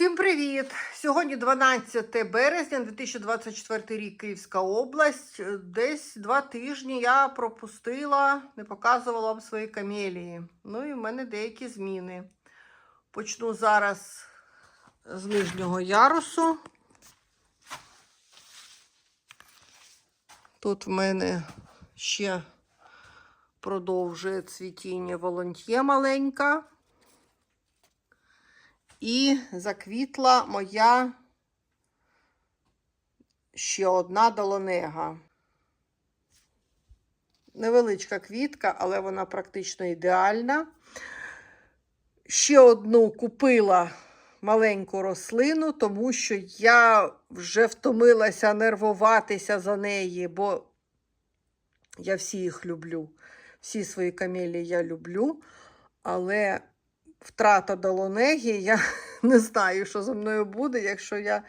Всім привіт! Сьогодні 12 березня 2024 рік Київська область. Десь два тижні я пропустила, не показувала вам свої камелії. Ну і в мене деякі зміни. Почну зараз з нижнього ярусу. Тут в мене ще продовжує цвітіння волонтє маленька. І заквітла моя ще одна долонега. Невеличка квітка, але вона практично ідеальна. Ще одну купила маленьку рослину, тому що я вже втомилася нервуватися за неї, бо я всі їх люблю. Всі свої камелії я люблю, але втрата долонеги, я не знаю, що зі мною буде, якщо я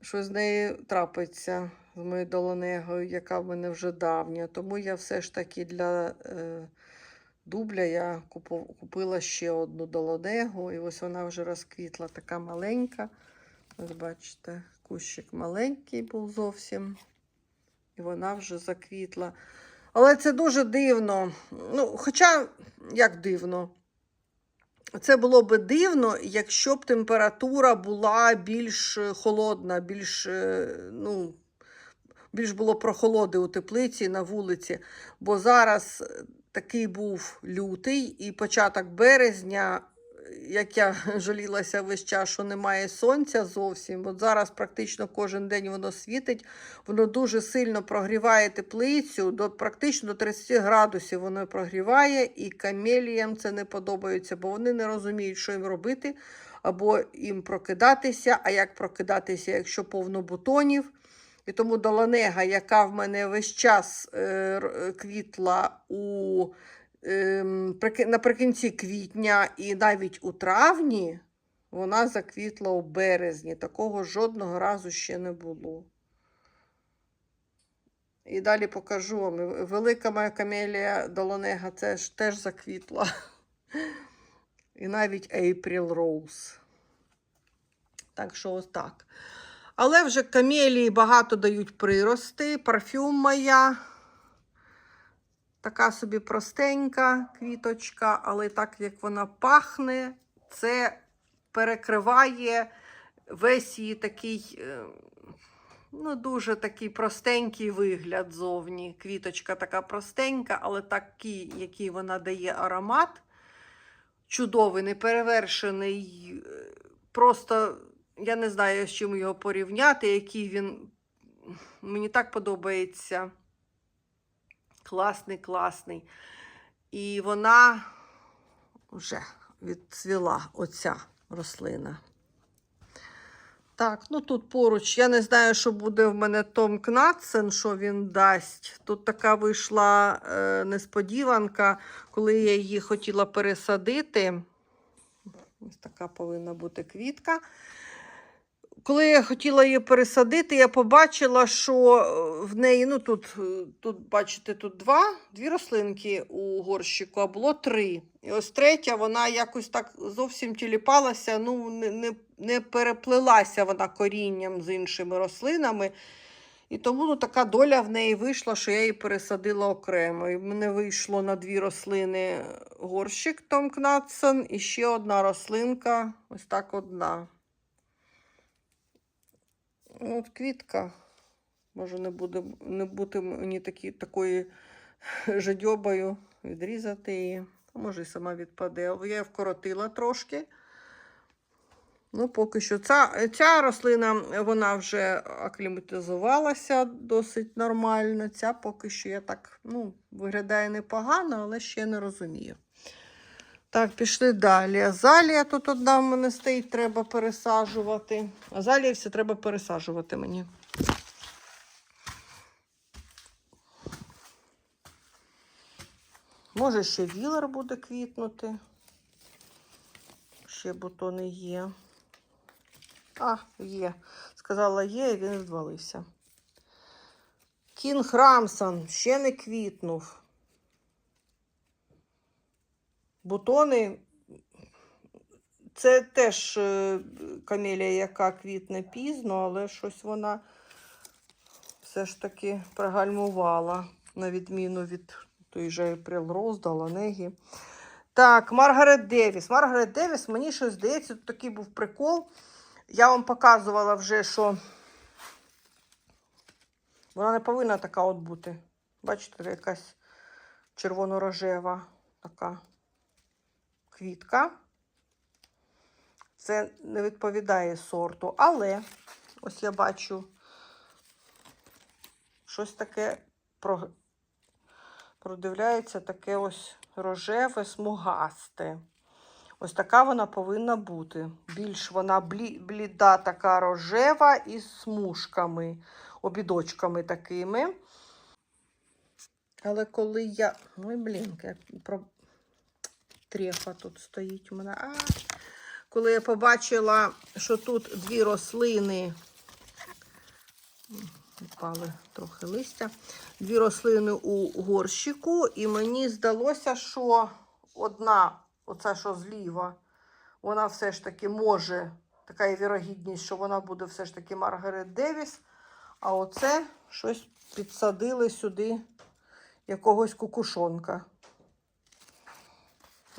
щось з нею трапиться з моєю долонегою, яка в мене вже давня. Тому я все ж таки для е, дубля я купила ще одну долонегу, і ось вона вже розквітла, така маленька. Ось бачите, кущик маленький був зовсім. І вона вже заквітла. Але це дуже дивно. Ну, Хоча, як дивно, це було би дивно, якщо б температура була більш е, холодна, більш, е, ну, більш було прохолоди у теплиці на вулиці. Бо зараз е, такий був лютий і початок березня, як я жалілася весь час, що немає сонця зовсім. От зараз практично кожен день воно світить, воно дуже сильно прогріває теплицю, до, практично до 30 градусів воно прогріває, і камеліям це не подобається, бо вони не розуміють, що їм робити, або їм прокидатися. А як прокидатися, якщо повно бутонів? І тому долонега, яка в мене весь час е, квітла у наприкінці квітня і навіть у травні, вона заквітла у березні. Такого жодного разу ще не було. І далі покажу вам. Велика моя камелія Долонега це ж теж заквітла. І навіть April Rose. Так що ось так. Але вже камелії багато дають прирости. Парфюм моя. Така собі простенька квіточка, але так як вона пахне, це перекриває весь її такий, е, ну, дуже такий простенький вигляд зовні. Квіточка така простенька, але такий, який вона дає аромат. Чудовий, неперевершений. е, Просто я не знаю, з чим його порівняти, який він. Мені так подобається. Класний, класний. І вона вже відцвіла оця рослина. Так, ну тут поруч, я не знаю, що буде в мене Том Кнатсен, що він дасть. Тут така вийшла е, несподіванка, коли я її хотіла пересадити. Ось така повинна бути квітка. Коли я хотіла її пересадити, я побачила, що е, в неї, ну тут, е, тут бачите, тут два, дві рослинки у горщику, а було три. І ось третя, вона якось так зовсім тіліпалася, ну не, не, не переплилася вона корінням з іншими рослинами. І тому ну, така доля в неї вийшла, що я її пересадила окремо. І в мене вийшло на дві рослини горщик Том Кнатсон і ще одна рослинка, ось так одна. Ну, От квітка. Може, не буде не бути мені такі, такою жадьобою відрізати її. А може, і сама відпаде. Я її вкоротила трошки. Ну, поки що. Ця, ця рослина вона вже акліматизувалася досить нормально. Ця поки що я так ну, виглядає непогано, але ще не розумію. Так, пішли далі. Азалія тут одна в мене стоїть, треба пересаджувати. Азалія все треба пересаджувати мені. Може, ще вілер буде квітнути. Ще бутони є. А, є. Сказала є, і він відвалився. Кінг Рамсон ще не квітнув. Бутони Це теж е, камелія, яка квітне пізно, але щось вона все ж таки пригальмувала, на відміну від той же Прилроз, Даланегі. Так, Маргарет Девіс. Маргарет Девіс, мені щось здається, тут такий був прикол. Я вам показувала вже, що вона не повинна така от бути. Бачите, якась червоно-рожева така квітка. Це не відповідає сорту, але ось я бачу щось таке про- продивляється, таке ось рожеве, смугасте. Ось така вона повинна бути. Більш вона блі, бліда, така рожева із смужками, обідочками такими. Але коли я. Ой, блін, як про... тут стоїть у мене. А, коли я побачила, що тут дві рослини, впали трохи листя, дві рослини у горщику, і мені здалося, що одна, оця що зліва, вона все ж таки може, така є вірогідність, що вона буде все ж таки Маргарет Девіс, а оце щось підсадили сюди якогось кукушонка.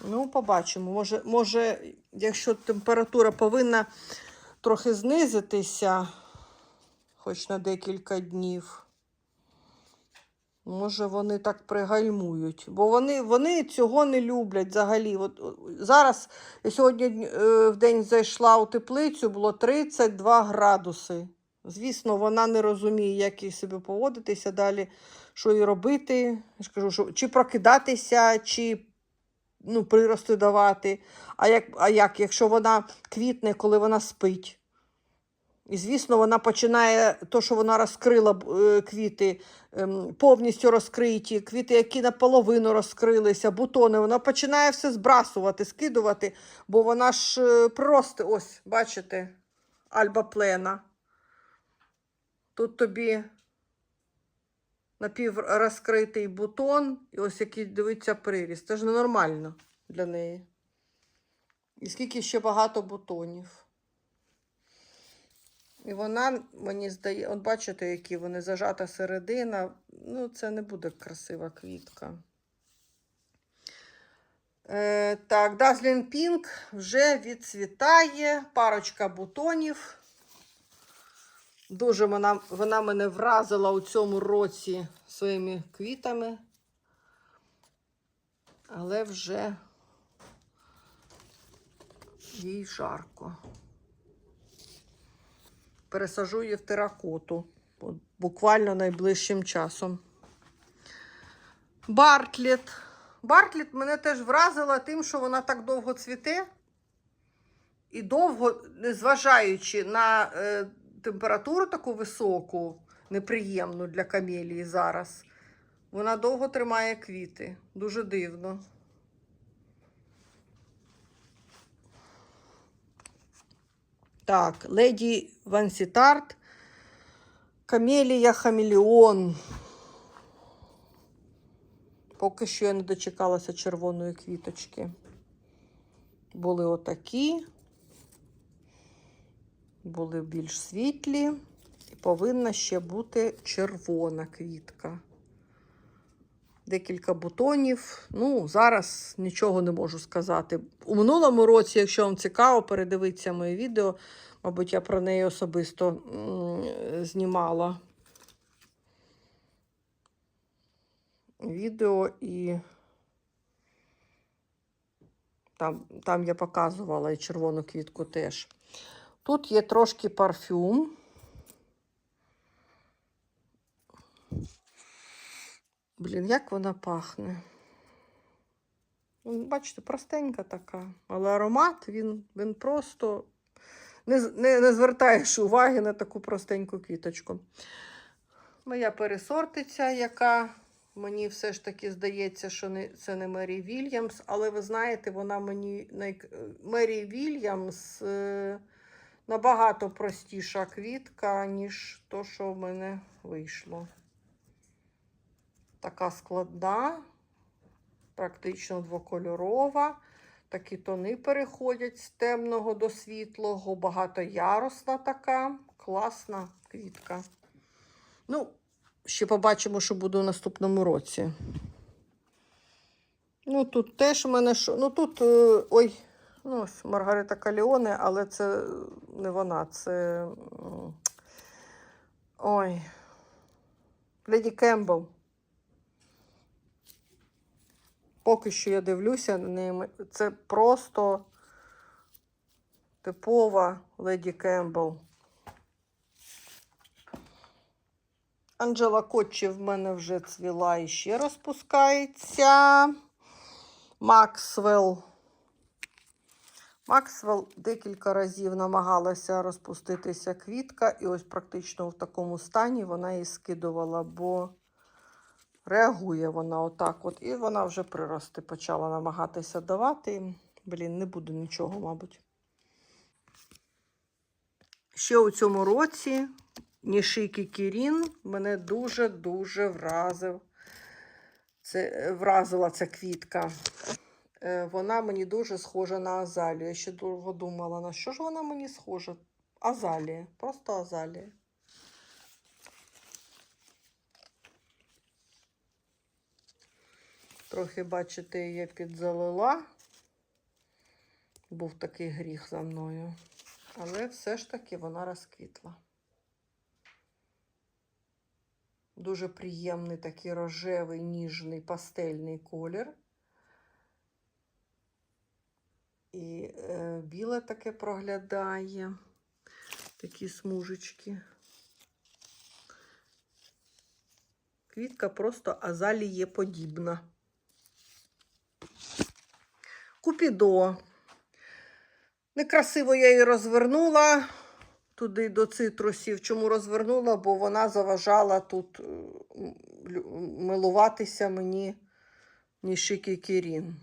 Ну, побачимо. Може, може, якщо температура повинна трохи знизитися, хоч на декілька днів, може вони так пригальмують. Бо вони, вони цього не люблять взагалі. От, зараз я сьогодні е, в день зайшла у теплицю, було 32 градуси. Звісно, вона не розуміє, як їй себе поводитися далі, що їй робити. Я ж кажу, що чи прокидатися, чи ну, прирости давати. А як, а як, якщо вона квітне, коли вона спить? І, звісно, вона починає то, що вона розкрила е, квіти, ем, повністю розкриті, квіти, які наполовину розкрилися, бутони, вона починає все збрасувати, скидувати, бо вона ж е, приросте, ось, бачите, альба плена. Тут тобі напіврозкритий бутон, і ось який дивиться приріст. Це ж ненормально для неї. І скільки ще багато бутонів. І вона, мені здається, от бачите, які вони зажата середина. Ну, це не буде красива квітка. Е, так, Dazzling Pink вже відцвітає. Парочка бутонів. Дуже вона, вона мене вразила у цьому році своїми квітами. Але вже їй жарко. Пересажу її в теракоту. Буквально найближчим часом. Бартлет. Бартлет мене теж вразила тим, що вона так довго цвіте. І довго, незважаючи на е, температуру таку високу, неприємну для камелії зараз, вона довго тримає квіти. Дуже дивно. Так, леді Вансітарт, Камелія Хамелеон. Поки що я не дочекалася червоної квіточки. Були отакі, були більш світлі, і повинна ще бути червона квітка. Декілька бутонів. Ну, зараз нічого не можу сказати. У минулому році, якщо вам цікаво, передивіться моє відео. Мабуть, я про неї особисто знімала відео і там, там я показувала і червону квітку теж. Тут є трошки парфюм. Блін, як вона пахне. Ну, Бачите, простенька така, але аромат він, він просто не, не, не звертаєш уваги на таку простеньку квіточку. Моя пересортиця, яка мені все ж таки здається, що не, це не Мері Вільямс, але ви знаєте, вона мені. Мері Вільямс е, набагато простіша квітка, ніж то, що в мене вийшло. Така складна, практично двокольорова. Такі тони переходять з темного до світлого, багатоярусна така, класна квітка. Ну, ще побачимо, що буде у наступному році. Ну, тут теж в мене що. Ну тут. е, Ой, ну ось Маргарита Каліоне, але це не вона, це. Ой. Леді Кембл. Поки що я дивлюся на ними. Це просто типова Леді Кембл. Анджела Котчі в мене вже цвіла і ще розпускається. Максвелл. Максвелл декілька разів намагалася розпуститися квітка, і ось практично в такому стані вона її скидувала, бо реагує вона отак. от. І вона вже прирости почала намагатися давати. Блін, не буду нічого, мабуть. Ще у цьому році Нішики Кірін мене дуже-дуже вразив. Це, вразила ця квітка. Е, Вона мені дуже схожа на азалію. Я ще довго думала, на що ж вона мені схожа? Азалія. Просто азалія. Трохи, бачите, я підзалила. Був такий гріх за мною. Але все ж таки вона розквітла. Дуже приємний такий рожевий, ніжний пастельний колір. І е, біле таке проглядає. Такі смужечки. Квітка просто азаліє подібна. Купідо. Некрасиво я її розвернула туди до цитрусів. Чому розвернула? Бо вона заважала тут е, милуватися мені Нішики Кірін.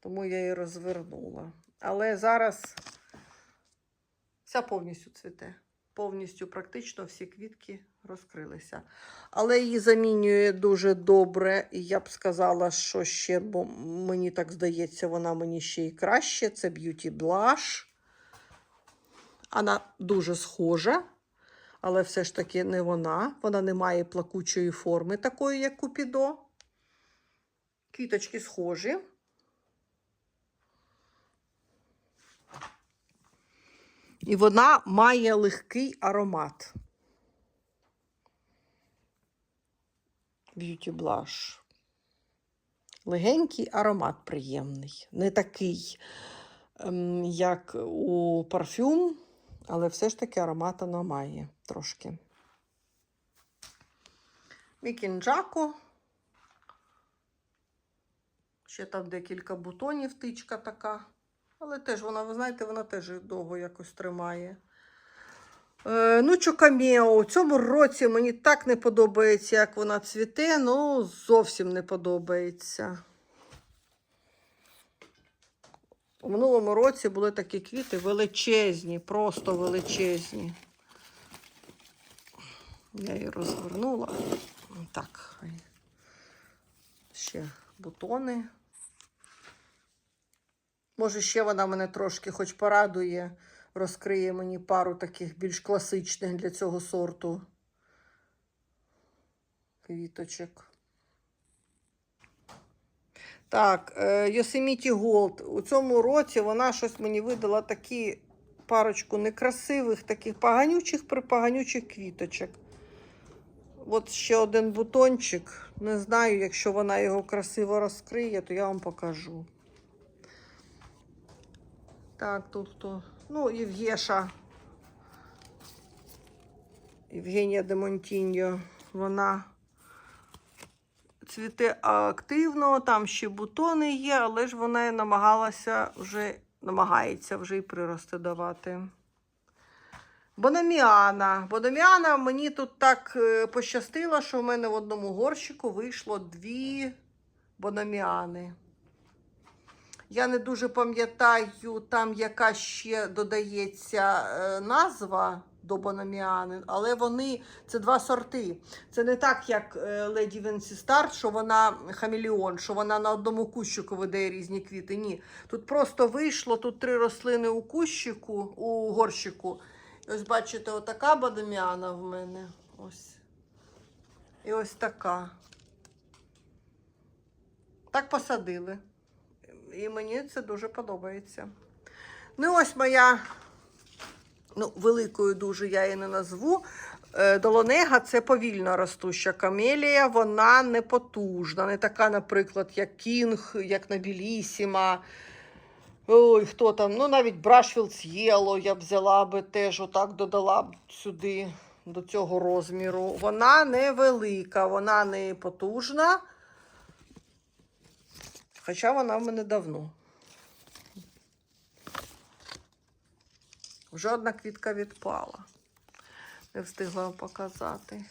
Тому я її розвернула. Але зараз вся повністю цвіте. Повністю практично всі квітки розкрилися. Але її замінює дуже добре. І я б сказала, що ще, бо мені так здається, вона мені ще й краще. Це Beauty Blush. Вона дуже схожа, але все ж таки не вона. Вона не має плакучої форми, такої, як Купідо. Квіточки схожі. І вона має легкий аромат. Beauty Blush. Легенький аромат приємний. Не такий, ем, як у парфюм, але все ж таки аромат вона має трошки. Мікінджако. Ще там декілька бутонів, тичка така. Але теж вона, ви знаєте, вона теж довго якось тримає. Е, ну, Чокамео. У цьому році мені так не подобається, як вона цвіте, ну, зовсім не подобається. У минулому році були такі квіти величезні, просто величезні. Я її розвернула. Так, ще бутони. Може, ще вона мене трошки хоч порадує, розкриє мені пару таких більш класичних для цього сорту квіточок. Так, е, Yosemite Gold. У цьому році вона щось мені видала такі парочку некрасивих, таких поганючих припоганючих квіточок. От ще один бутончик. Не знаю, якщо вона його красиво розкриє, то я вам покажу. Так, тут хто? Ну, Євгеша. Євгенія де Монтіньо. Вона цвіте активно, там ще бутони є, але ж вона і намагалася вже, намагається вже і прирости давати. Бономіана. Бономіана мені тут так е, пощастило, що в мене в одному горщику вийшло дві бономіани. Я не дуже пам'ятаю, там яка ще додається е, назва до Бономіани, але вони це два сорти. Це не так, як е, Леді Венсі Старт, що вона хамелеон, що вона на одному кущику видає різні квіти. Ні. Тут просто вийшло тут три рослини у кущику, у горщику. Ось бачите, отака Бономіана в мене. Ось. І ось така. Так посадили. І мені це дуже подобається. Ну, ось моя, ну, великою дуже я її не назву. Е, Долонега це повільно ростуща камелія, вона не потужна, не така, наприклад, як Кінг, як Набілісіма. Ой, хто там? Ну, навіть Брашфілдс Єло я б взяла би теж, отак додала б сюди, до цього розміру. Вона невелика, вона не потужна. Хоча вона в мене давно. Вже одна квітка відпала. Не встигла вам показати.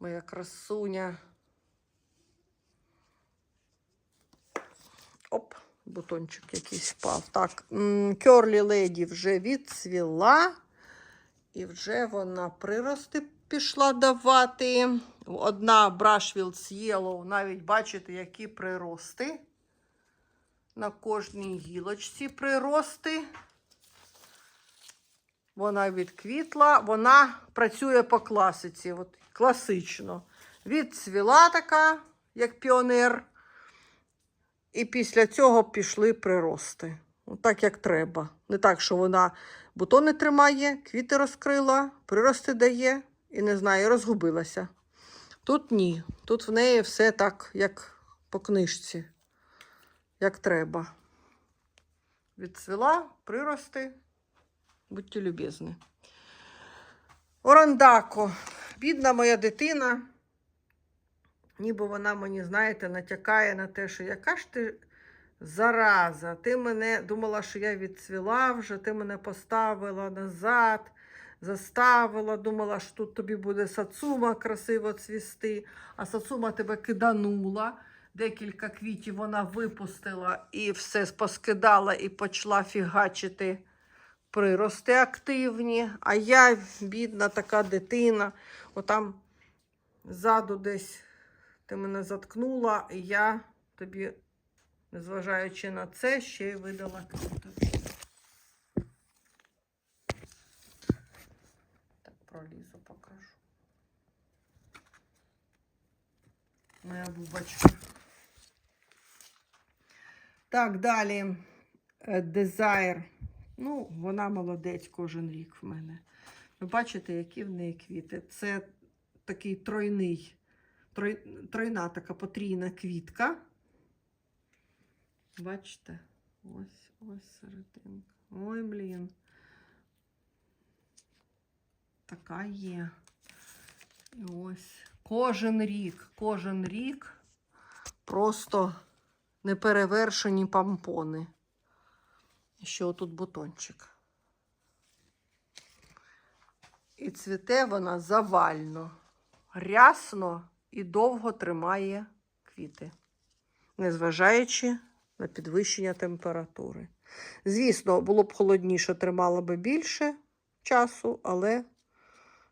Моя красуня. Оп, бутончик якийсь впав. Так, Керлі Леді вже відцвіла. І вже вона прирости пішла давати. Одна Brushfields Yellow, навіть бачите, які прирости. На кожній гілочці прирости. Вона відквітла, вона працює по класиці, от, класично. Відцвіла така, як піонер. І після цього пішли прирости. От так, як треба. Не так, що вона бутони тримає, квіти розкрила, прирости дає і не знаю, розгубилася. Тут ні. Тут в неї все так, як по книжці, як треба. Відцвіла, прирости. Будьте любезні. Орандако. Бідна моя дитина. Ніби вона мені, знаєте, натякає на те, що яка ж ти зараза. Ти мене думала, що я відцвіла вже, ти мене поставила назад, заставила, думала, що тут тобі буде сацума красиво цвісти, а сацума тебе киданула. Декілька квітів вона випустила і все поскидала і почала фігачити прирости активні. А я, бідна така дитина, отам ззаду десь ти мене заткнула, і я тобі, незважаючи на це, ще й видала квіточку. Так, пролізу, покажу. Моя бубочка. Так, далі. Е, Desire. Ну, вона молодець кожен рік в мене. Ви бачите, які в неї квіти. Це такий тройний, трой, тройна така потрійна квітка. Бачите? Ось, ось серединка. Ой, блін. Така є. І ось кожен рік, кожен рік просто неперевершені пампони. І ще отут бутончик. І цвіте вона завально, рясно і довго тримає квіти, незважаючи на підвищення температури. Звісно, було б холодніше, тримала би більше часу, але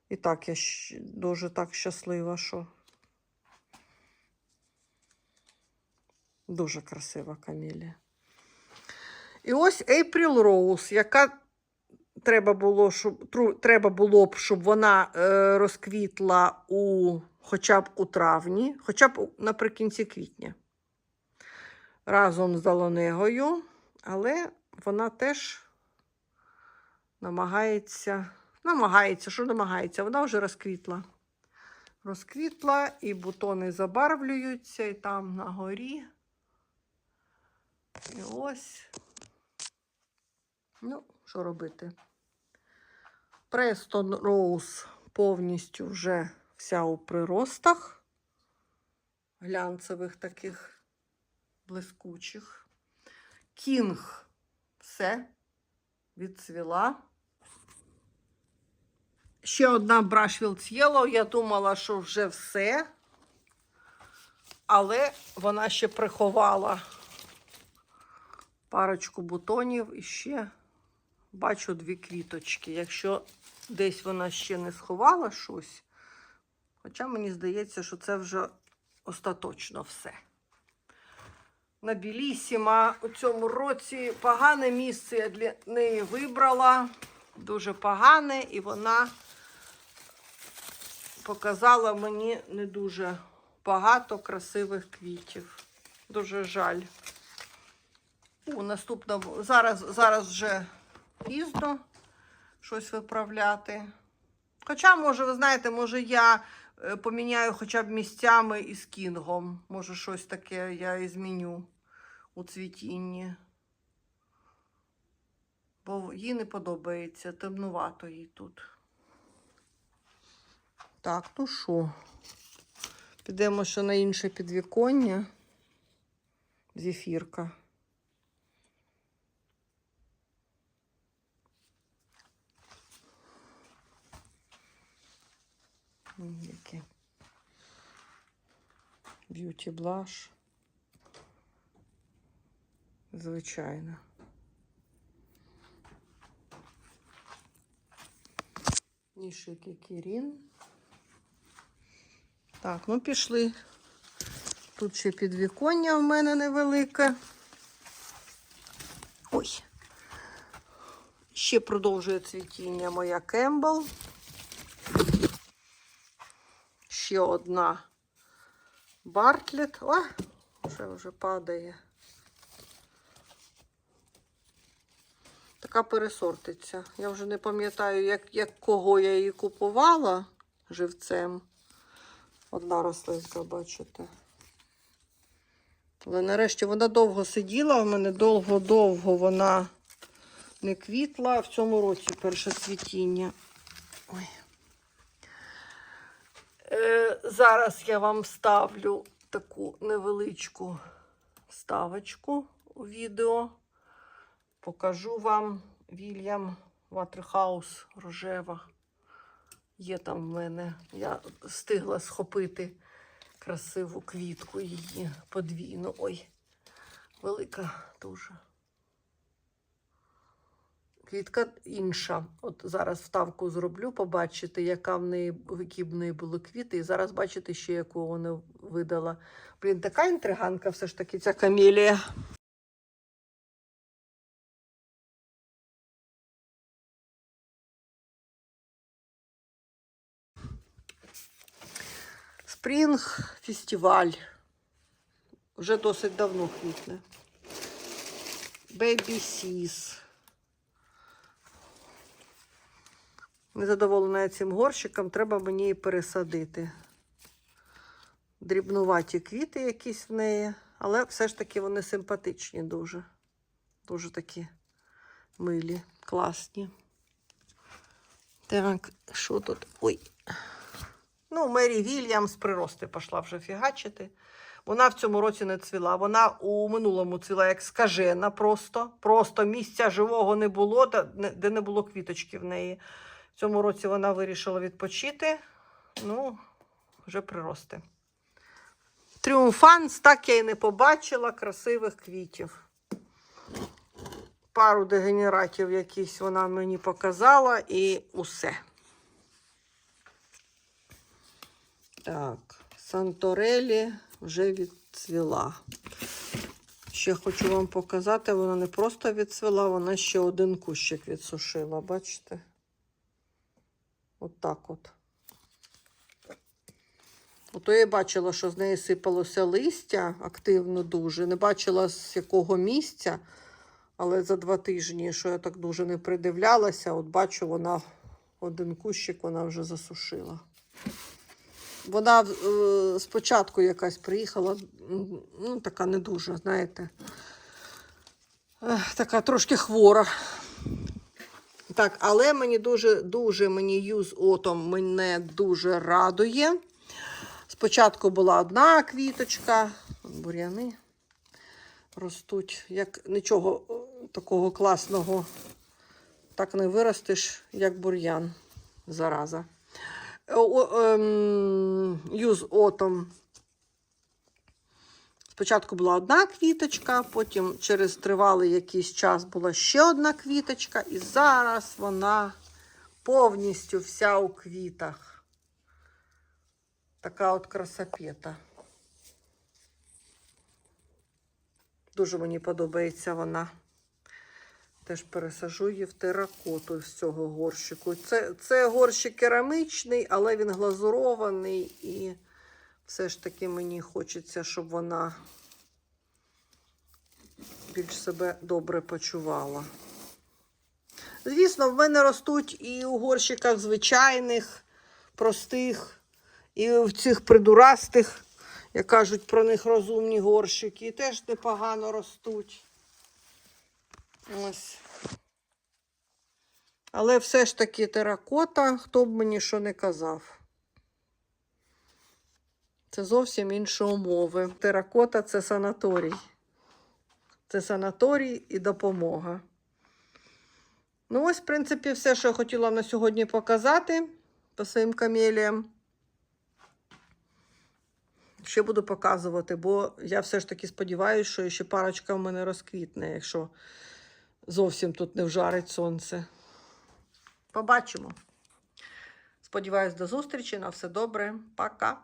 і так я дуже так щаслива, що дуже красива камелія. І ось April Rose, яка треба було, щоб, треба було б, щоб вона е, розквітла у, хоча б у травні, хоча б наприкінці квітня. Разом з Далонегою, але вона теж намагається, намагається, що намагається, вона вже розквітла. Розквітла, і бутони забарвлюються, і там на горі. І ось. Ну, що робити? Престон Роуз повністю вже вся у приростах, глянцевих таких блискучих. Кінг все відцвіла. Ще одна Brushfields Yellow. Я думала, що вже все, але вона ще приховала парочку бутонів і ще бачу дві квіточки. Якщо десь вона ще не сховала щось, хоча мені здається, що це вже остаточно все. На Білісіма у цьому році погане місце я для неї вибрала. Дуже погане, і вона показала мені не дуже багато красивих квітів. Дуже жаль. У наступному зараз, зараз вже пізно щось виправляти. Хоча, може, ви знаєте, може я е, поміняю хоча б місцями із кінгом. Може, щось таке я і зміню у цвітінні. Бо їй не подобається, темнувато їй тут. Так, ну що? Підемо ще на інше підвіконня. Зефірка. М, Яке. Б'юті блаш. Звичайно. Нішики Кірін. Так, ну пішли. Тут ще підвіконня в мене невелике. Ой. Ще продовжує цвітіння моя Кембл. Ще одна Бартлет. О, вже вже падає. Така пересортиться. Я вже не пам'ятаю, як, як кого я її купувала живцем. Одна рослинка, бачите. Але нарешті вона довго сиділа, в мене довго-довго вона не квітла. В цьому році перше цвітіння. Ой. Е, зараз я вам ставлю таку невеличку ставочку у відео. Покажу вам Вільям Ватерхаус рожева. Є там в мене. Я встигла схопити красиву квітку її подвійну. Ой, велика дуже. Квітка інша. От зараз вставку зроблю, побачите, яка в неї, які в неї були квіти. І зараз бачите ще, яку вона видала. Блін, така інтриганка все ж таки ця камелія. Спрінг фестиваль. Вже досить давно квітне. Baby Seas. Незадоволена цим горщиком, треба мені її пересадити. Дрібнуваті квіти якісь в неї, але все ж таки вони симпатичні дуже. Дуже такі милі, класні. Так, що тут? Ой. Ну, Мері Вільямс прирости пішла вже фігачити. Вона в цьому році не цвіла. Вона у минулому цвіла як скажена просто. Просто місця живого не було, де не- було квіточки в неї. В цьому році вона вирішила відпочити. Ну, вже прирости. Тріумфанс так я і не побачила красивих квітів. Пару дегенератів якісь вона мені показала і усе. Так, Санторелі вже відцвіла. Ще хочу вам показати, вона не просто відцвіла, вона ще один кущик відсушила, бачите? От так от. Ото я бачила, що з неї сипалося листя активно дуже. Не бачила з якого місця, але за два тижні, що я так дуже не придивлялася, от бачу, вона один кущик вона вже засушила. Вона е, спочатку якась приїхала, ну, така не дуже, знаєте, ех, така трошки хвора. Так, але мені дуже, дуже мені юз отом мене дуже радує. Спочатку була одна квіточка, бур'яни ростуть. Як нічого е, такого класного так не виростеш, як бур'ян. Зараза. Е, ем, Юз отом. Спочатку була одна квіточка, потім через тривалий якийсь час була ще одна квіточка, і зараз вона повністю вся у квітах. Така от красопета. Дуже мені подобається вона. Теж пересажу її в теракоту з цього горщику. Це, це горщик керамічний, але він глазурований і все ж таки мені хочеться, щоб вона більш себе добре почувала. Звісно, в мене ростуть і у горщиках звичайних, простих, і в цих придурастих, як кажуть про них розумні горщики, і теж непогано ростуть. Ось. Але все ж таки теракота, хто б мені що не казав. Це зовсім інші умови. Теракота це санаторій. Це санаторій і допомога. Ну, ось, в принципі, все, що я хотіла на сьогодні показати по своїм камеліям. Ще буду показувати, бо я все ж таки сподіваюся, що ще парочка в мене розквітне, якщо зовсім тут не вжарить сонце. Побачимо. Сподіваюсь, до зустрічі. На все добре. Пока.